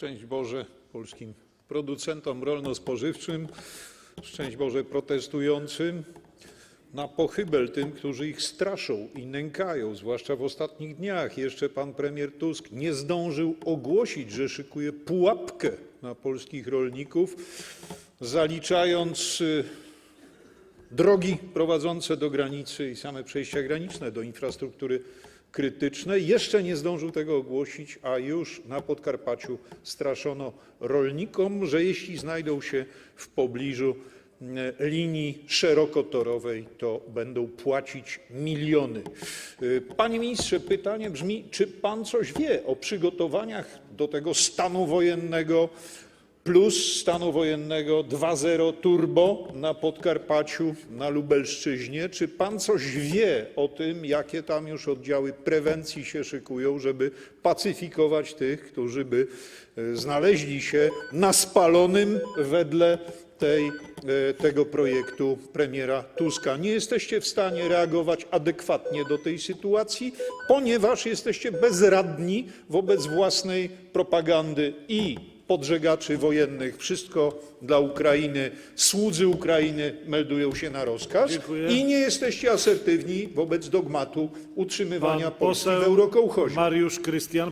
Szczęść Boże polskim producentom rolno-spożywczym, szczęść Boże protestującym, na pochybel tym, którzy ich straszą i nękają, zwłaszcza w ostatnich dniach. Jeszcze pan premier Tusk nie zdążył ogłosić, że szykuje pułapkę na polskich rolników, zaliczając y, drogi prowadzące do granicy i same przejścia graniczne do infrastruktury krytycznej. Jeszcze nie zdążył tego ogłosić, a już na Podkarpaciu straszono rolnikom, że jeśli znajdą się w pobliżu e, linii szerokotorowej, to będą płacić miliony. Y, Panie ministrze, pytanie brzmi, czy pan coś wie o przygotowaniach do tego stanu wojennego plus stanu wojennego 2.0 turbo na Podkarpaciu, na Lubelszczyźnie. Czy pan coś wie o tym, jakie tam już oddziały prewencji się szykują, żeby pacyfikować tych, którzy by e, znaleźli się na spalonym wedle tej, e, tego projektu premiera Tuska. Nie jesteście w stanie reagować adekwatnie do tej sytuacji, ponieważ jesteście bezradni wobec własnej propagandy i podżegaczy wojennych, wszystko dla Ukrainy, słudzy Ukrainy meldują się na rozkaz i nie jesteście asertywni wobec dogmatu utrzymywania Polski w eurokołchozie. Mariusz Krystian.